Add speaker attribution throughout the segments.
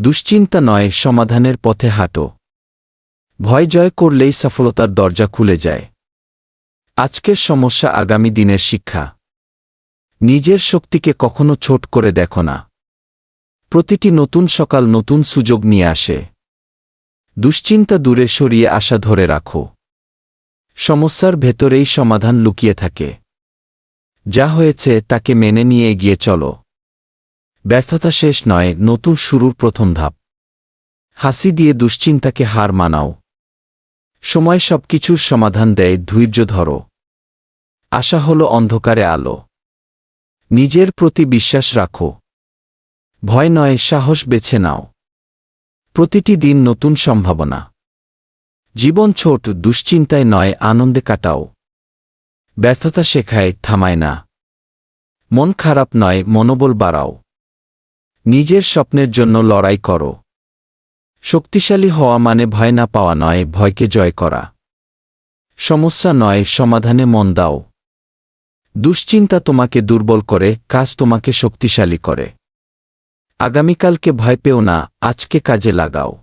Speaker 1: দুশ্চিন্তা নয়, সমাধানের পথে হাঁটো। ভয় জয় করলেই সফলতার দরজা খুলে যায়। আজকের সমস্যা আগামী দিনের শিক্ষা। নিজের শক্তিকে কখনো ছোট করে দেখো না। প্রতিটি নতুন সকাল নতুন সুযোগ নিয়ে আসে। দুশ্চিন্তা দূরে সরিয়ে আশা ধরে রাখো। সমস্যার ভেতরেই সমাধান লুকিয়ে থাকে। যা হয়েছে তাকে মেনে নিয়ে এগিয়ে চলো। ব্যর্থতা শেষ নয়, নতুন শুরুর প্রথম ধাপ। হাসি দিয়ে দুশ্চিন্তাকে হার মানাও। সময় সবকিছুর সমাধান দেয়, ধৈর্য ধরো। আশা হল অন্ধকারে আলো। নিজের প্রতি বিশ্বাস রাখো। ভয় নয়, সাহস বেছে নাও। প্রতিটি দিন নতুন সম্ভাবনা। জীবন ছোট, দুশ্চিন্তায় নয়, আনন্দে কাটাও। ব্যর্থতা শেখায়, থামায় না। মন খারাপ নয়, মনোবল বাড়াও। নিজের স্বপ্নের জন্য লড়াই করো। শক্তিশালী হওয়া মানে ভয় না পাওয়া নয়, ভয়কে জয় করা। সমস্যা নয়, সমাধানে মন দাও। দুশ্চিন্তা তোমাকে দুর্বল করে, কাজ তোমাকে শক্তিশালী করে। আগামীকালকে ভয় পেও না, আজকে কাজে লাগাও।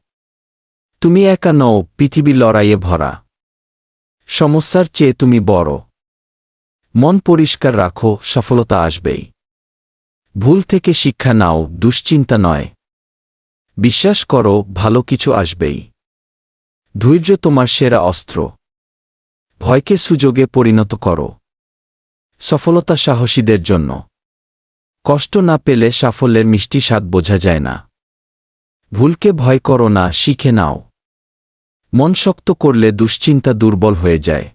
Speaker 1: তুমি একা নও, পৃথিবী লড়াইয়ে ভরা। সমস্যার চেয়ে তুমি বড়। মন পরিষ্কার রাখো, সফলতা আসবেই। ভুল থেকে শিক্ষা নাও, দুশ্চিন্তা নয়। বিশ্বাস করো, ভালো কিছু আসবেই। ধৈর্য তোমার সেরা অস্ত্র। ভয়কে সুযোগে পরিণত করো। সফলতা সাহসীদের জন্য। কষ্ট না পেলে সাফল্যের মিষ্টি স্বাদ বোঝা যায় না। ভুলকে ভয় করো না, শিখে নাও। মন শক্ত করলে দুশ্চিন্তা দুর্বল হয়ে যায়।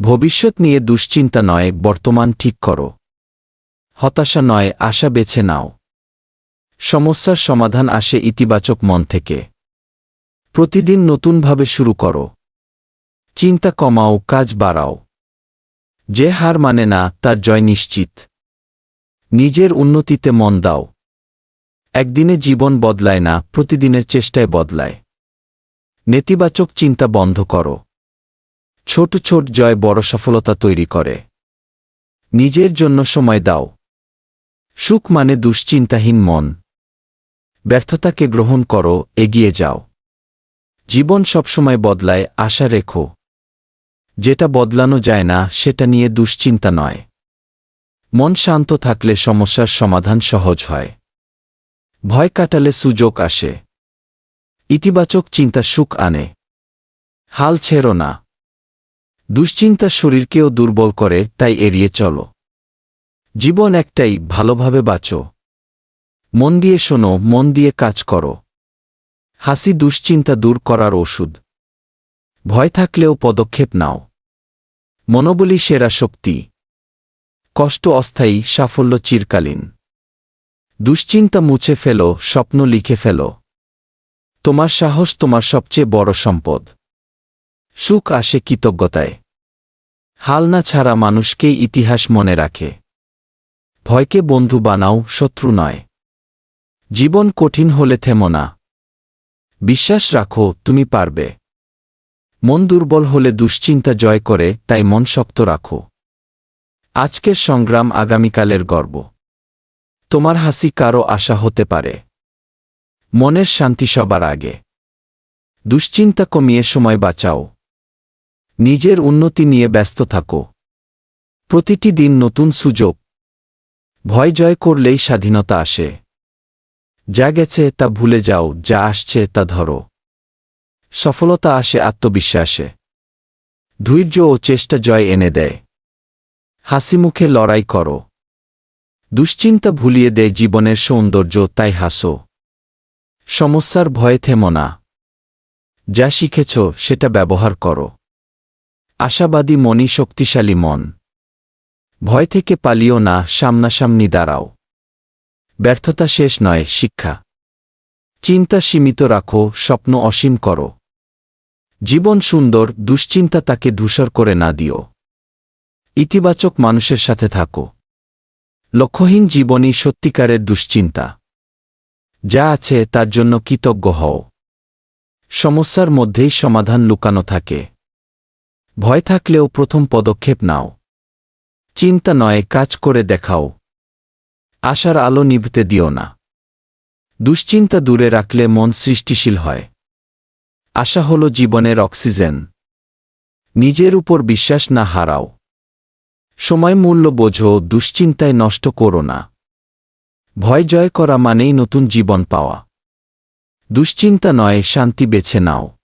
Speaker 1: ভবিষ্যৎ নিয়ে দুশ্চিন্তা নয়, বর্তমান ঠিক করো। হতাশা নয়, আশা বেছে নাও। সমস্যার সমাধান আসে ইতিবাচক মন থেকে। প্রতিদিন নতুনভাবে শুরু করো। চিন্তা কমাও, কাজ বাড়াও। যে হার মানে না, তার জয় নিশ্চিত। নিজের উন্নতিতে মন দাও। একদিনে জীবন বদলায় না, প্রতিদিনের চেষ্টায় বদলায়। নেতিবাচক চিন্তা বন্ধ করো। ছোট ছোট জয় বড় সফলতা তৈরি করে। নিজের জন্য সময় দাও। সুখ মানে দুশ্চিন্তাহীন মন। ব্যর্থতাকে গ্রহণ করো, এগিয়ে যাও। জীবন সবসময় বদলায়, আশা রেখো। যেটা বদলানো যায় না, সেটা নিয়ে দুশ্চিন্তা নয়। মন শান্ত থাকলে সমস্যার সমাধান সহজ হয়। ভয় কাটালে সুযোগ আসে। ইতিবাচক চিন্তা সুখ আনে। হাল ছেড়ো না। দুশ্চিন্তা শরীরকেও দুর্বল করে, তাই এড়িয়ে চলো। জীবন একটাই, ভালোভাবে বাঁচো। মন দিয়ে শোনো, মন দিয়ে কাজ করো। হাসি দুশ্চিন্তা দূর করার ওষুধ। ভয় থাকলেও পদক্ষেপ নাও। মনোবলী সেরা শক্তি। কষ্ট অস্থায়ী, সাফল্য চিরকালীন। দুশ্চিন্তা মুছে ফেলো, স্বপ্ন লিখে ফেলো। তোমার সাহস তোমার সবচেয়ে বড় সম্পদ। সুখ আসে কৃতজ্ঞতায়। হাল না ছাড়া মানুষকেই ইতিহাস মনে রাখে। ভয়কে বন্ধু বানাও, শত্রু নয়। জীবন কঠিন হলে থেমো না। বিশ্বাস রাখো, তুমি পারবে। মন দুর্বল হলে দুশ্চিন্তা জয় করে, তাই মন শক্ত রাখো। আজকের সংগ্রাম আগামীকালের গর্ব। তোমার হাসি কারও আশা হতে পারে। মনের শান্তি সবার আগে। দুশ্চিন্তা কমিয়ে সময় বাঁচাও। নিজের উন্নতি নিয়ে ব্যস্ত থাকো। প্রতিটি দিন নতুন সুযোগ। ভয় জয় করলেই স্বাধীনতা আসে। যা গেছে তা ভুলে যাও, যা আসছে তা ধরো। সফলতা আসে, আত্মবিশ্বাসে। ধৈর্য ও চেষ্টা জয় এনে দেয়। হাসি মুখে লড়াই করো। দুশ্চিন্তা ভুলিয়ে দেয় জীবনের সৌন্দর্য, তাই হাসো। সমস্যার ভয়ে থেমো না। যা শিখেছ, সেটা ব্যবহার করো। আশাবাদী মনই শক্তিশালী মন। ভয় থেকে পালিও না, সামনাসামনি দাঁড়াও। ব্যর্থতা শেষ নয়, শিক্ষা। চিন্তা সীমিত রাখো, স্বপ্ন অসীম করো। জীবন সুন্দর, দুশ্চিন্তা তাকে ধূসর করে না দিও। ইতিবাচক মানুষের সাথে থাকো। লক্ষ্যহীন জীবনই সত্যিকারের দুশ্চিন্তা। যা আছে, তার জন্য কৃতজ্ঞ হও। সমস্যার মধ্যেই সমাধান লুকানো থাকে। ভয় থাকলেও প্রথম পদক্ষেপ নাও। চিন্তা নয়, কাজ করে দেখাও। আশার আলো নিভতে দিও না। দুশ্চিন্তা দূরে রাখলে মন সৃষ্টিশীল হয়। আশা হল জীবনের অক্সিজেন। নিজের উপর বিশ্বাস না হারাও। সময় মূল্য বোঝো, দুশ্চিন্তায় নষ্ট করো না। ভয় জয় করা মানেই নতুন জীবন পাওয়া। দুশ্চিন্তা নয়, শান্তি বেছে নাও।